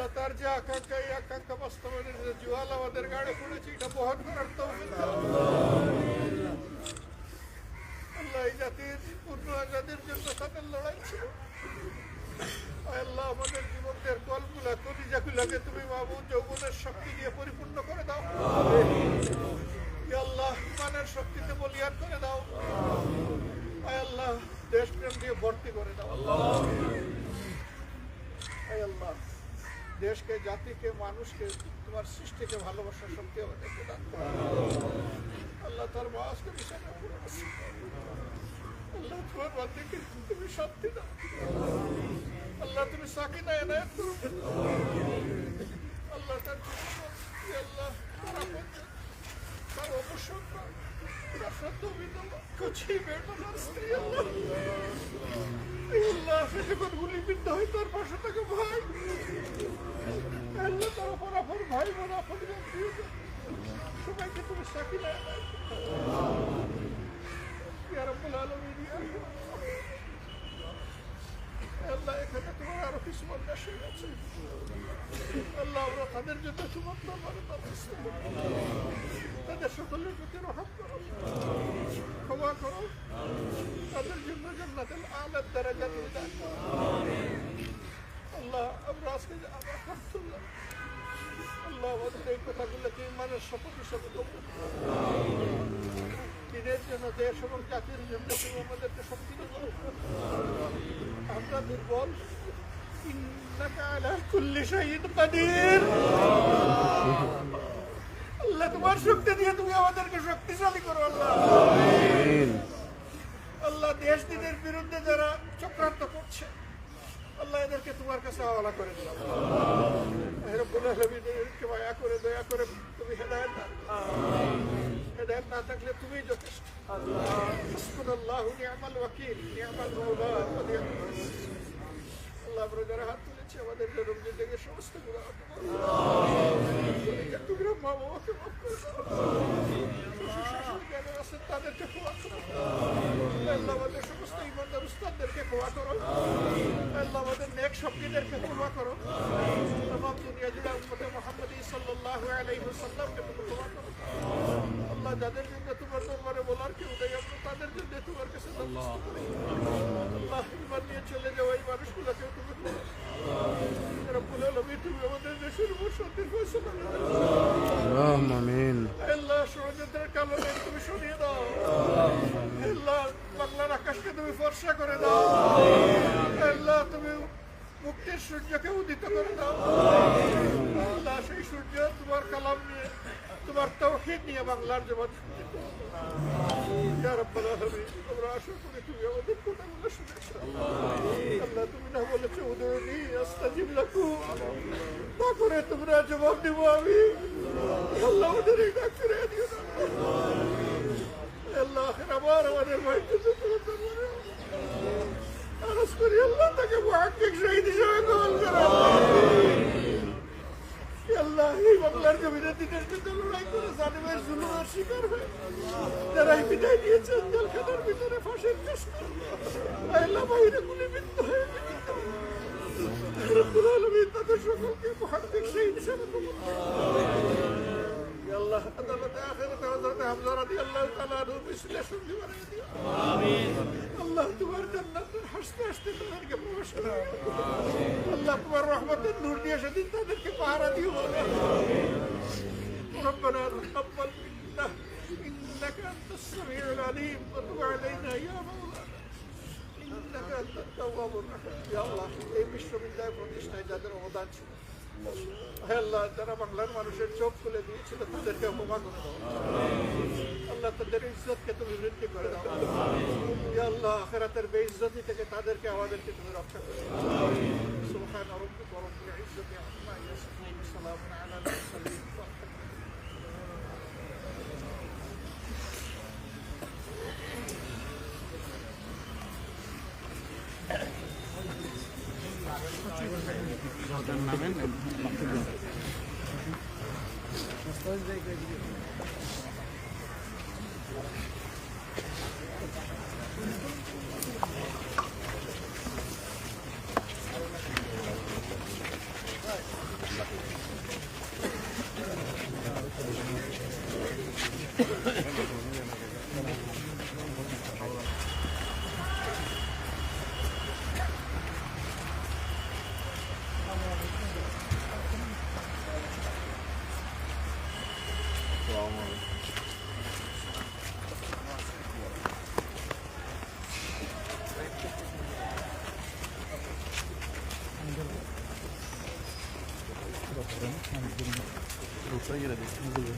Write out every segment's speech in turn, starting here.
আল্লাহ তার যে আকাঙ্ক্ষা, এই আকাঙ্ক্ষা বাস্তবায়নের জুয়াল আমাদের গাড়ি পড়েছে এটা বহন করার আল্লাহ এই জাতির, পূর্ণ আল্লাহ আমাদের যুবকদের কলগুলা, কলিজাগুলাকে তুমি মাহবুব যৌবনের শক্তি দিয়ে পরিপূর্ণ করে দাও। আল্লাহ, ইমানের শক্তিতে বলিয়ান করে দাও। আয় আল্লাহ, দেশপ্রেম দিয়ে ভর্তি করে দাও। আয় আল্লাহ দেশকে, জাতিকে, মানুষকে, তোমার সৃষ্টিকে ভালোবাসার শক্তি আমাদেরকে দান আল্লাহ তার আল্লাহ তোমার বান্দিকে তুমি শান্তি দাও। আল্লাহ তুমি আল্লাহ তার আল্লাহ তার তার স্ত্রী। সবাইকে তুমি। ইয়া রাব্বুল আল্লাহ। এখানে তোমার আরও কিছু মানুষ আছে আল্লাহ আমরা তাদের জন্য দরবারে তাদের সকলের প্রতি রহম ক্ষমা করো দ্বারা জানিয়ে দান করো। আল্লাহ আমরা আজকে আল্লাহ আমাদের এই কথাগুলোকে ইমানের শপথ হিসাবে। দিনের জন্য দেশ এবং জাতির জন্য তুমি আমাদেরকে শক্তি আমরা দুর্বল আল্লাহ তোমার শক্তি দিয়ে তুমি আমাদেরকে শক্তিশালী করো আল্লাহ আল্লাহ দেশ দিনের বিরুদ্ধে যারা চক্রান্ত করছে আল্লাহ এদেরকে তোমার কাছে হাওয়ালা করে দিলাম। করে দয়া করে তুমি হেদায়েত দান হেদায়েত না থাকলে তুমি যথেষ্ট। ওয়াকিল আল্লাহ আমরা যারা হাত তুলেছি আমাদের জিন্দগি সমস্ত গুণা টুকরা মা বাবাকে মাফ করে দাও শ্বশুর শাশুড়ি যারা আছেন তাদেরকে ক্ষমা করো আল্লাহ আমাদের সমস্ত ইমানদার উস্তাদদেরকে ক্ষমা করো আল্লাহ সঙ্গীদের ক্ষমা করো। তমাম দুনিয়া জুড়ে উম্মতে মোহাম্মদ সাল্লাল্লাহু আলাইহি ওয়াসাল্লামকে ক্ষমা করো। আল্লাহ যাদের জন্য তোমার দরবারে বলার কেউ নেই তাদের জন্য তোমার কাছে দরখাস্ত আল্লাহ। ইমান নিয়ে চলে যাও এই মানুষগুলোকে তুমি তুমি আমাদের দেশের উপর শান্তির ফয়সালা আল্লাহ আমিন। আল্লাহ তুমি শুনিয়ে দাও। আল্লাহ বাংলার আকাশকে তুমি ফর্সা করে দাও। আল্লাহ তুমি মুক্তির সূর্যকে উদিত করে দাও আল্লাহ সেই সূর্য তোমার কালাম নিয়ে তোমার তৌহিদ নিয়ে বাংলার জবান ইয়া আলামিন আমরা আশা করি তুমি আমাদের কথাগুলো শুনেছো আল্লাহ তুমি না বলেছ উদয়নি আস্তাজিব লাকুম তা করে তোমরা জবাব দিব আমি আল্লাহ আবার আমাদের করি আল্লাহ তাকে মহাকিক শহীদ হিসাবে কবল করো। আল্লাহ, এই বাংলার জমিনে দিনের ভিতরে লড়াই করে জালিমের জুলুমের শিকার হয়ে যারা এই বিদায় দিয়েছেন জেলখানার তাদের সকলকে মহাকিক শহীদ হিসাবে আল্লাহ তোমার জান্নাতের হাসতে হাসতে তাদেরকে প্রবেশ করো আল্লাহ তোমার রহমতের নূর দিয়ে সেদিন তাদেরকে পাহারা দিও ربنا تقبل منا انك انت السميع العليم وتب علينا يا مولانا انك انت التواب الرحيم يا الله এই বিশ্ববিদ্যালয় প্রতিষ্ঠায় যাদের অবদান ছিল হে আল্লাহ যারা বাংলার মানুষের চোখ খুলে দিয়েছিল তাদেরকে ক্ষমা করে দাও আল্লাহ তাদের ইজ্জতকে তুমি বৃদ্ধি করে দাও ইয়া আল্লাহ আখেরাতের বেইজ্জতি থেকে তাদেরকে আমাদেরকে তুমি রক্ষা করে দাও সুবহান রাব্বিকা রাব্বিল ইজ্জতি আম্মা ইয়াসিফুন সালামুন আলাল মুরসালিন গাড়িতে রেডি আমরা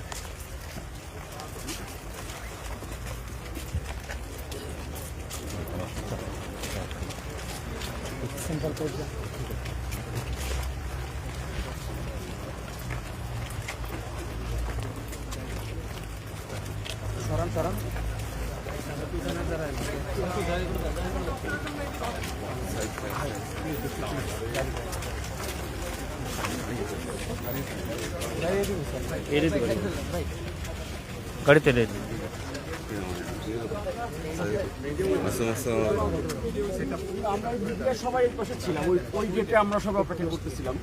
ওই দিকে সবাই ছিলাম ওই ওই গেটে আমরা সবাই অপেক্ষা করতেছিলাম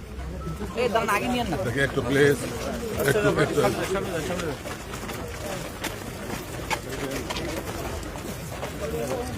একটু একটু একটু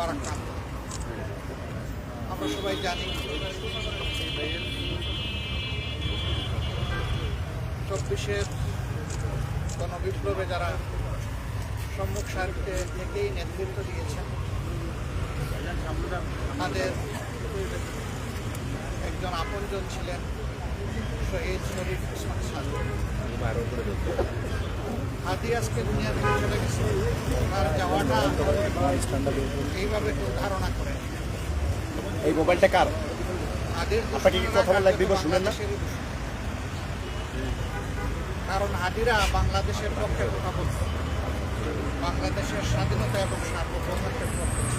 মুবারকাত। আমরা সবাই জানি চব্বিশের গণবিপ্লবে যারা সম্মুখ সারিতে থেকেই নেতৃত্ব দিয়েছেন, তাদের একজন আপনজন ছিলেন শহীদ শরীফ ওসমান সাজু হাদি আজকে দুনিয়া থেকে চলে গেছে। তার যাওয়াটা এইভাবে কেউ ধারণা করে এই মোবাইলটা কার? আপনাকে কি কথা বলা দিব শুনেন না? কারণ হাদিরা বাংলাদেশের পক্ষে কথা বলত বাংলাদেশের স্বাধীনতা এবং সার্বভৌমত্বের পক্ষে।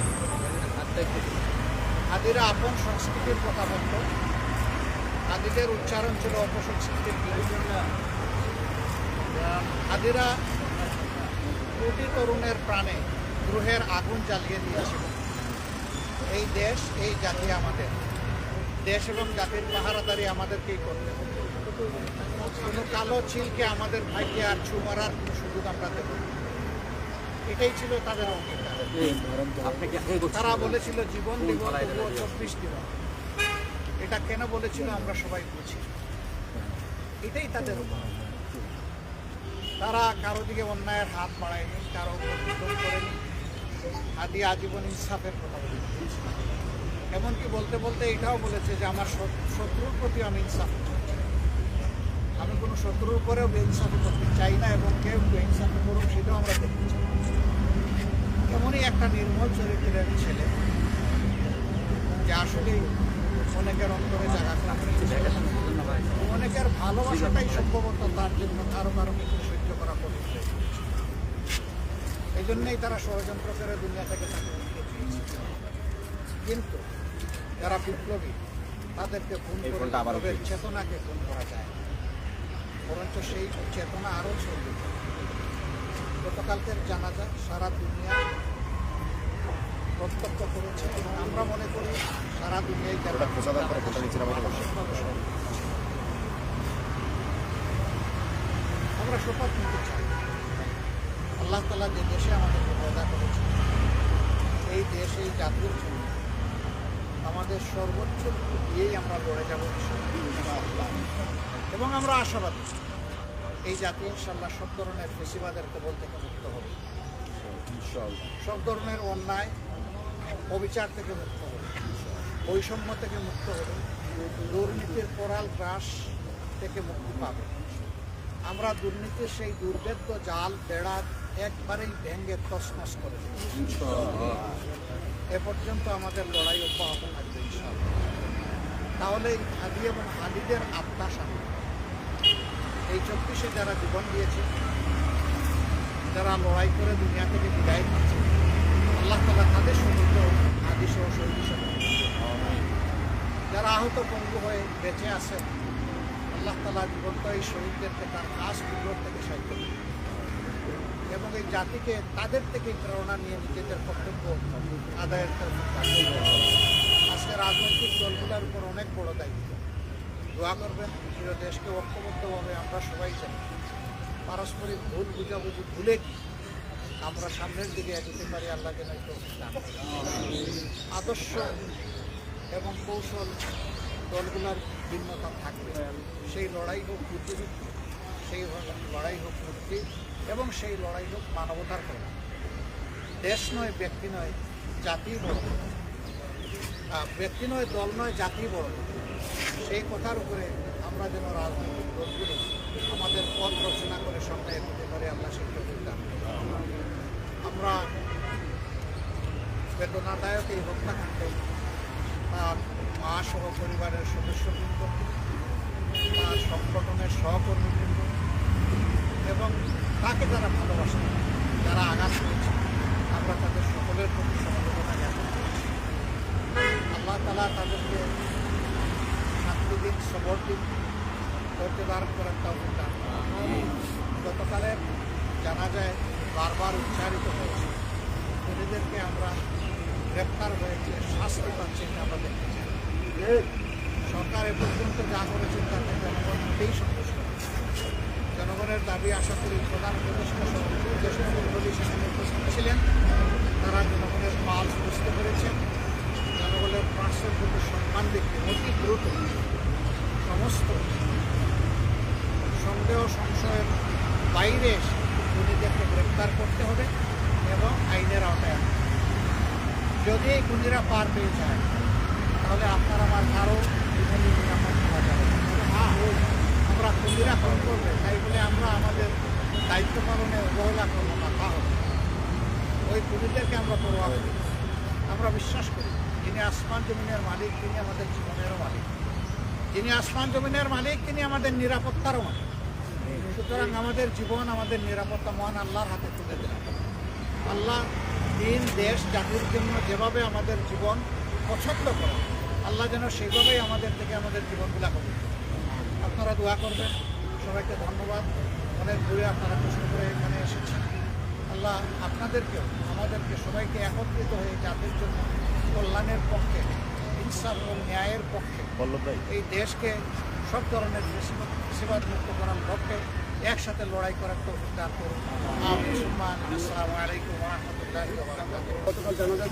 হাদিরা আপন সংস্কৃতির কথা বলত। হাদিদের উচ্চারণ ছিল অপসংস্কৃতির বিরুদ্ধে। হাদিরা কোটি তরুণের প্রাণে গ্রহের আগুন জ্বালিয়ে দিয়েছিল। এই দেশ, এই জাতি আমাদের। দেশ এবং জাতির পাহারাদারি আমাদেরকেই করতে হবে। কোনো কালো চিলকে আমাদের ভাইকে আর ছু মারার সুযোগ আমরা দেব এটাই ছিল তাদের অঙ্গীকার। তারা বলেছিল, জীবন দিব চব্বিশ দিব এটা কেন বলেছিল আমরা সবাই বুঝি। এটাই তাদের উপর তারা কারও দিকে অন্যায়ের হাত বাড়ায়নি, কারও উপর করেনি আদি আজীবন ইনসাফের কথা বলেছে। এমনকি বলতে বলতে এটাও বলেছে যে আমার শত্রুর প্রতি আমি ইনসাফ আমি কোনো শত্রুর উপরেও বেইনসাফি করতে চাই না এবং কেউ বেইনসাফি করুক সেটাও আমরা দেখতে চাই। এমনই একটা নির্মল চরিত্রের ছেলে, যে আসলে অনেকের অন্তরে জায়গা। অনেকের ভালোবাসাটাই সম্ভবত তার জন্য কারও কারও করা এই জন্যই তারা ষড়যন্ত্র করে দুনিয়া থেকে তাকে কিন্তু যারা বিপ্লবী তাদেরকে খুন করে চেতনাকে খুন করা যায়। বরঞ্চ সেই চেতনা আরও ছড়িয়ে পড়ে। গতকালকের জানাজা সারা দুনিয়া প্রত্যক্ষ করেছে এবং আমরা মনে করি সারা দুনিয়ায় যারা ওটা খোঁচা দেওয়ার পরে ফোনটা নিচে নামাই দেবো। মানসিকভাবে সহযোগিতা করেছে। আমরা শপথ নিতে চাই। আল্লাহ তালা যে দেশে আমাদেরকে পয়দা করেছে এই দেশ, এই জাতির জন্য আমাদের সর্বোচ্চ দিয়েই আমরা লড়ে যাব। এবং আমরা আশাবাদী এই জাতি ইনশাল্লাহ সব ধরনের ফেসিবাদের কবল থেকে মুক্ত হবে। সব ধরনের অন্যায়, অবিচার থেকে মুক্ত হবে। বৈষম্য থেকে মুক্ত হবে। দুর্নীতির পরাল গ্রাস থেকে মুক্তি পাবে। আমরা দুর্নীতির সেই দুর্ভেদ্য জাল বেড়া একবারেই ভেঙ্গে তছনছ করে এ পর্যন্ত আমাদের লড়াই অব্যাহত থাকবে তাহলে এই হাদি এবং হাদিদের আত্মা শান্তি এই চব্বিশে যারা জীবন দিয়েছে যারা লড়াই করে দুনিয়া থেকে বিদায় নিচ্ছে আল্লাহ তালা তাদের সমুদ্র আদি সহ শহীদ হিসাবে। যারা আহত পঙ্গু হয়ে বেঁচে আছে আল্লাহ তালা জীবন্ত এই শহীদদেরকে তার কাজ কুদরত থেকে সাহায্য করুন। এবং এই জাতিকে তাদের থেকে প্রেরণা নিয়ে নিজেদের কর্তব্য আদায়ের আজকে রাজনৈতিক দলগুলোর উপর অনেক বড় দায়িত্ব দোয়া করবেন প্রিয় দেশকে ঐক্যবদ্ধভাবে আমরা সবাই চাই পারস্পরিক ভুল বুঝাবুঝি ভুলে কি আমরা সামনের দিকে এগোতে পারি, আল্লাহ যেন এই তৌফিক দান করেন। আদর্শ এবং কৌশল দলগুলোর ভিন্নতা থাকবে। সেই লড়াই হোক বুদ্ধিবৃত্তি সেই লড়াই হোক মুক্তি এবং সেই লড়াই হোক মানবতার করে দেশ নয়, ব্যক্তি নয় জাতি বড়। ব্যক্তি নয়, দল নয় জাতি বড়। সেই কথার উপরে আমরা যেন রাজনৈতিক দলগুলো আমাদের পথ রচনা করে সামনে এগোতে পারি, আমরা তৌফিক দান আমরা বেদনাদায়ক এই হত্যাকাণ্ডে তার মা সহ পরিবারের সদস্যবৃন্দ তার সংগঠনের সহকর্মীবৃন্দ এবং তাকে যারা ভালোবাসে, যারা আঘাত করেছে, আমরা তাদের সকলের প্রতি সমবেদনা জ্ঞাপন করছি। আল্লাহ তালা তাদেরকে শান্তি দিন সবর দিন ধৈর্য ধারণ করার তাও দান গতকালের জানা যায়, বারবার উচ্চারিত হয়েছে খুনিদেরকে আমরা গ্রেপ্তার হয়েছে, শাস্তি পাচ্ছে আমরা দেখেছি সরকার এ পর্যন্ত যা করেছে তাতে জনগণ মোটেই সন্তুষ্ট। জনগণের দাবি আশা করি প্রধান উপদেষ্টা যে সকল ছিলেন। তারা জনগণের পাল বুঝতে পেরেছেন। জনগণের প্রাণের প্রতি সম্মান দেখতে অতি দ্রুত সমস্ত সন্দেহ, সংশয়ের বাইরে খুনিদেরকে গ্রেপ্তার করতে হবে এবং আইনের আওতায় যদি এই খুনিরা পার পেয়ে যায় তাহলে আপনার আমার কারও জীবনে নিরাপদ হওয়া যাবে না। তবে হ্যাঁ আমরা খুনিরা ফোন করবে, তাই বলে আমরা আমাদের দায়িত্ব পালনে অবহেলা করব না, তা হবে ওই খুনিদেরকে আমরা করি। আমরা বিশ্বাস করি, যিনি আসমান জমিনের মালিক, তিনি আমাদের জীবনেরও মালিক। যিনি আসমান জমিনের মালিক, তিনি আমাদের নিরাপত্তারও মালিক। সুতরাং আমাদের জীবন আমাদের নিরাপত্তা মহান আল্লাহর হাতে তুলে দিলাম আল্লাহ দিন, দেশ, জাতির জন্য যেভাবে আমাদের জীবন পছন্দ করে আল্লাহ যেন সেইভাবেই আমাদের থেকে আমাদের জীবনগুলা করেন। আপনারা দোয়া করবেন। সবাইকে ধন্যবাদ। অনেক দূরে আপনারা কষ্ট করে এখানে এসেছেন। আল্লাহ আপনাদেরকেও আমাদেরকে সবাইকে একত্রিত হয়ে জাতির জন্য কল্যাণের পক্ষে ইনসাফ এবং ন্যায়ের পক্ষে এই দেশকে সব ধরনের বেশিবাদ মুক্ত করার লক্ষ্যে একসাথে লড়াই করার তো করুন। আমিন। আসসালামু আলাইকুম ওয়া ওয়া বারাকাতুহু। গতকাল জানা যায়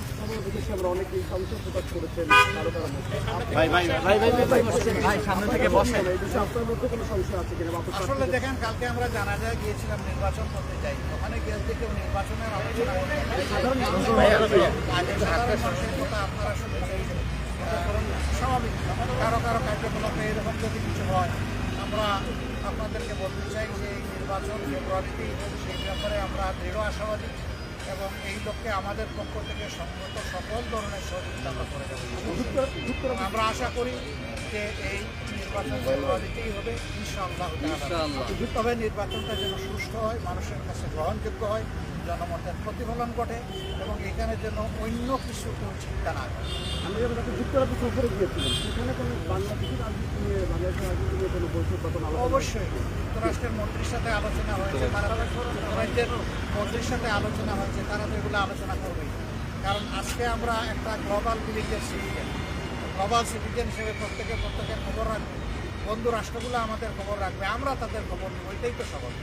আমরা অনেকেই সন্তোষ প্রকাশ করেছেন কারও কারও ভাই ভাই ভাই ভাই ভাই ভাই সামনে থেকে বসেন। এই বিষয়ে আপনার মধ্যে কোনো সংশয় আছে কিনা আসলে দেখেন কালকে আমরা জানা যায় গিয়েছিলাম নির্বাচন করতে যাই ওখানে গিয়ে কেউ নির্বাচনের আলোচনা করতে চায়। আগে সাধারণ মানুষের কথা আপনারা শুনেছেন স্বাভাবিক কারও কারও কার্যকলাপে এরকম যদি কিছু হয় আমরা আপনাদেরকে বলতে চাই যে এই নির্বাচন ফেব্রুয়ারিতেই হোক, সেই ব্যাপারে আমরা দৃঢ় আশাবাদী এবং এই লক্ষ্যে আমাদের পক্ষ থেকে সংগত সকল ধরনের সহযোগিতা আমরা করে দেবো। আমরা আশা করি যে এই নির্বাচন ফেব্রুয়ারিতেই হবে। ইনশাআল্লাহ। তবে নির্বাচনটা যেন সুষ্ঠু হয় মানুষের কাছে গ্রহণযোগ্য হয় জনমতের প্রতিফলন ঘটে এবং এখানে যেন অন্য কিছু কেউ চিন্তা না করে আমরা যখন যুক্তরাজ্য সফরে গিয়েছিলাম সেখানে কোনো বাংলাদেশের অবশ্যই। যুক্তরাষ্ট্রের মন্ত্রীর সাথে আলোচনা হয়েছে তারা যুক্তরাজ্যের মন্ত্রীর সাথে আলোচনা হয়েছে তারা তো এগুলো আলোচনা করবেই কারণ আজকে আমরা একটা গ্লোবাল ভিলেজের সিটিজেন। গ্লোবাল সিটিজেন হিসেবে প্রত্যেকে প্রত্যেকের খবর রাখবে। বন্ধু রাষ্ট্রগুলো আমাদের খবর রাখবে আমরা তাদের খবর নেব এটাই তো সবল